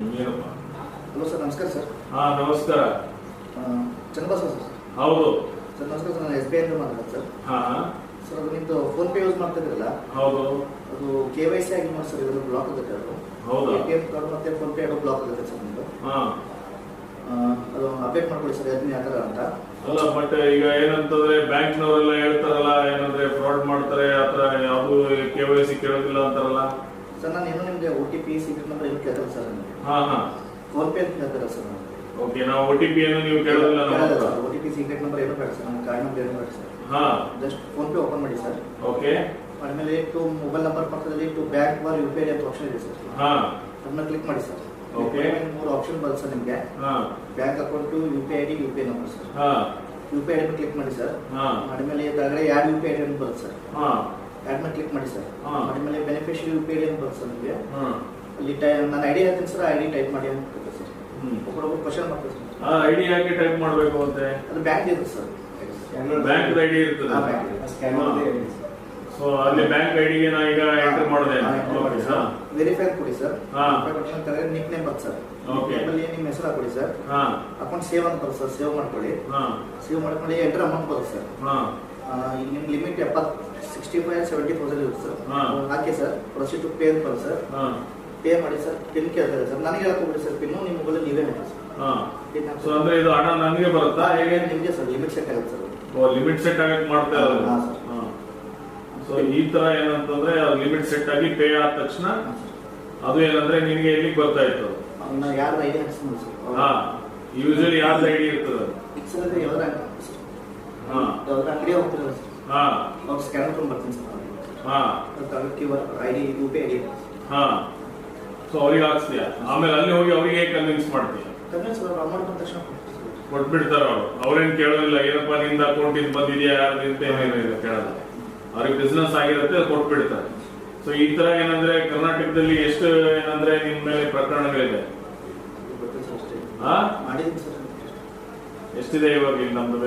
Hello sir ನಮಸ್ಕಾರ sir. ಹಾ ನಮಸ್ಕಾರ. ಆ, ಚನ್ನಬಸವ ಸರ್. ಹೌದು. ಸರ್ ನಮಸ್ಕಾರ ಸರ್ ನಾನು ಎಸ್ ಬಿ ಐ ಮಾತಾಡೋದು ಸರ್. ಹಾ. ಸರ್ ಅದು ನಿಮ್ಮದು ಫೋನ್ ಪೇ ಯೂಸ್ ಮಾಡ್ತಾ ಇದ್ರಲ್ಲ ಹೌದು. ಅದು ಕೆ ವೈ ಸಿ ಆಗಿ ಮಾಡಿ ಸರ್ ಬ್ಲಾಕ್ ಆಗುತ್ತೆ ಅದು. ಹೌದಾ? ಎ ಟಿ ಕಾರ್ಡ್ ಮತ್ತೆ ಫೋನ್ ಪೇ ಅದು ಬ್ಲಾಕ್ ಆಗುತ್ತೆ ಸರ್ ನಿಮ್ಮದು ಆ, ಅದು ಅಪ್ಡೇಟ್ ಮಾಡ್ಕೊಳ್ಳಿ ಸರ್ ಅದನ್ನ ಯಾವ ಥರ ಅಂತ. ಅಲ್ಲ ಬಟ್ ಈಗ ಏನಂತಂದ್ರೆ ಬ್ಯಾಂಕ್ನವರೆಲ್ಲ ಹೇಳ್ತಾರಲ್ಲ ಏನಂದ್ರೆ ಫ್ರಾಡ್ ಮಾಡ್ತಾರೆ ಆತರ ಯಾವ್ದು ಕೆ ವೈ ಸಿ ಕೇಳೋದಿಲ್ಲ ಅಂತಾರಲ್ಲ. ಸರ್ ನಾನು ಏನೋ ನಿಮಗೆ O T P secret number ಏನು ಕೇಳ್ತಾರೆ ಸರ್ ನನಗೆ ಹಾ ಹಾ. ಫೋನ್ ಪೇ ಅಂತ ಕೇಳ್ತಾರೆ ಸರ್ ನನಗೆ ಓಕೆ ನಾವು ಒ ಟಿ ಪಿ ಏನು ನೀವು ಕೇಳೋದಿಲ್ಲ ನಮ್ಮ ಹತ್ರ O T P secret number ಏನು ಬೇಡ ಸರ್ ನಮ್ಮ ಕಾರ್ಡ್ ನಂಬರ್ ಏನು ಬೇಡ ಸರ್. ಹಾ. ಜಸ್ಟ್ ಫೋನ್ ಪೇ ಓಪನ್ ಮಾಡಿ ಸರ್. ಓಕೆ ಆಮೇಲೆ ಟು ಮೊಬೈಲ್ ನಂಬರ್ ಪಕ್ಕದಲ್ಲಿ to bank bar U P I ಅಂತ ಆಪ್ಷನ್ ಇದೆ ಸರ್. ಹಾ. ಅದನ್ನ ಕ್ಲಿಕ್ ಮಾಡಿ ಸರ್. ಓಕೆ ಮೂರು ಆಪ್ಷನ್ ಬರುತ್ತೆ ಸರ್ ನಿಮಗೆ. ಹಾ. Bank account U P I D U P I number sir. ಹಾ. U P I D click ಮಾಡಿ ಸರ್. ಹಾ. ಆಮೇಲೆ ಕೆಳಗಡೆ add U P I D ಬರುತ್ತೆ ಸರ್. ಹಾ. ಯಾಡ್ ಮೇಲೆ ಕ್ಲಿಕ್ ಮಾಡಿ ಸರ್. ಆಮೇಲೆ ಮೇಲೆ beneficiary U P I D ಅಂತ ಬರುತ್ತೆ ಸರ್ ನಿಮಗೆ. ಇಲ್ಲಿ ಅಲ್ಲಿ ಟೈ ನಾನು ಐಡಿ ಡಿ ಹೇಳ್ತೀನಿ ಸರ್ ಐ ಡಿ ಟೈಪ್ ಮಾಡಿ ಅಂತ ಕೊಡುತ್ತೆ ಸರ್. ಹ್ಮ್. ಒಬ್ಬರೊಬ್ಬರು ಕ್ವಶನ್ ಮಾಡ್ತಾರೆ ಸರ್. ಆ ಐಡಿ ಯಾಕೆ ಟೈಪ್ ಮಾಡಬೇಕು ಅಂತ. ಅದು ಬ್ಯಾಂಕ್ ಇರುತ್ತೆ ಸರ್. ಬ್ಯಾಂಕ್ ಐಡಿ ಇರ್ತದೆ. ಸೊ ಅಲ್ಲಿ ಬ್ಯಾಂಕ್ ಐಡಿಗೆ ನಾನು ಈಗ ಎಂಟರ್ ಮಾಡಿದೆ. Okay sir. ವೆರಿಫೈ ಕೊಡಿ ಸರ್. ಹಾ. ಕೆಳಗಡೆ ನಿಕ್ ನೇಮ್ ಬರ್ತದೆ ಸರ್. ಓಕೆ ಅಲ್ಲಿ ನಿಮ್ಮ ಹೆಸರು ಹಾಕೊಳ್ಳಿ ಸರ್. ಹಾಂ. ಅಕೌಂಟ್ ಸೇವ್ ಅಂತ ಬರುತ್ತೆ ಸರ್. ಸೇವ್ ಮಾಡ್ಕೊಳ್ಳಿ. ಹಾಂ. ಸೇವ್ ಮಾಡ್ಕೊಳ್ಳಿ ಎಂಟರ್ ಅಮೌಂಟ್ ಬರುತ್ತೆ ಸರ್. ಹಾಂ. ಈಗ ನಿಮ್ಮ ಲಿಮಿಟ್ ಎಪ್ಪತ್ತು ಸಿಕ್ಸ್ಟಿ ಫೈವ್ ಸೆವೆಂಟಿ ತೌಸಂಡ್ ಇರುತ್ತೆ ಸರ್. ಹಾ. ಹಾಕಿ ಸರ್ ಪ್ರೊಸೀಡ್ ಟು ಪೇ ಅಂತ ಬರುತ್ತೆ ಸರ್. ಹಾ. ಪೇ ಮಾಡಿ ಸರ್ ಪಿನ್ ಕೇಳ್ತಾರೆ ಸರ್. ನನಗೆ ಹೇಳ್ಕೊಬಿಡಿ ಸರ್ ಪಿನ್ನು ನಿಮ್ಮ ಮೊಬೈಲ್ ನೀವೇ ಮಾಡಿ ಸರ್. ಸೊ ಅಂದ್ರೆ ಇದು ಹಣ ನನಗೆ ಬರುತ್ತಾ? ಹೇಗೆ? ನಿಮಗೆ ಸರ್ ಲಿಮಿಟ್ ಸೆಟ್ ಆಗುತ್ತೆ ಸರ್. ಓ ಲಿಮಿಟ್ ಸೆಟ್ ಆಗಕ್ಕೆ ಮಾಡ್ತಾ ಇರೋದು? ಹಾ, ಸರ್. ಸೊ ಈ ತರ ಏನಂತಂದ್ರೆ ಲಿಮಿಟ್ ಸೆಟ್ ಆಗಿ ಪೇ ಆದ ತಕ್ಷಣ ಅದು ಏನಂದ್ರೆ ನಿಮಗೆ ಎಲ್ಲಿಗೆ ಬರ್ತಾ ಇತ್ತು? ಅದು? ಅವ್ನ ಯಾರು ಐಡಿ ಹಾಕ್ಸ್ಕೊಂಡು ಸರ್. ಹಾ. ಯೂಶಲಿ ಯಾರ್ದು ಐಡಿ ಇರ್ತದೆ? ಸರ್ ಸರ್ ಹಾ. ಅಂಗಡಿ ಹೋಗ್ತಿರಲ್ಲ ಸರ್. ಹಾ. ಸ್ಕ್ಯಾನರ್ ತೊಗೊಂಡು ಬರ್ತೀನಿ ಸರ್. ಹಾ. ಮತ್ತು ಅದಕ್ಕೆ I D U P I D ಹಾ. ಸೊ ಅವ್ರಿಗೆ ಹಾಕ್ಸ್ತೀಯ? ಆಮೇಲೆ ಅಲ್ಲಿ ಹೋಗಿ ಅವರಿಗೆ ಕನ್ವಿನ್ಸ್ ಮಾಡ್ತೀಯ? ಕನ್ವಿನ್ಸ್ ಅಮೌಂಟ್ ಬಂದ ತಕ್ಷಣ. ಕೊಟ್ಬಿಡ್ತಾರ ಅವ್ರು. ಅವ್ರೇನ್ ಕೇಳೋದಿಲ್ಲ ಏನಪ್ಪ ನಿಂದ ಅಕೌಂಟ್ ಇಂದ ಬಂದಿದ್ಯಾ ಯಾರು ಅಂತ ಏನೇನಿಲ್ಲ ಕೇಳಲ್ಲ. ಅವ್ರಿಗೆ ಬಿಸ್ನೆಸ್ ಆಗಿರುತ್ತೆ ಕೊಟ್ಬಿಡ್ತಾರೆ. ಸೊ ಈ ತರ ಏನಂದ್ರೆ ಕರ್ನಾಟಕದಲ್ಲಿ ಎಷ್ಟು ಏನಂದ್ರೆ ನಿಮ್ ಮೇಲೆ ಪ್ರಕರಣಗಳಿದೆ? ಎಷ್ಟಿದೆ ಇವಾಗ ಇಲ್ಲಿ ನಮ್ದು?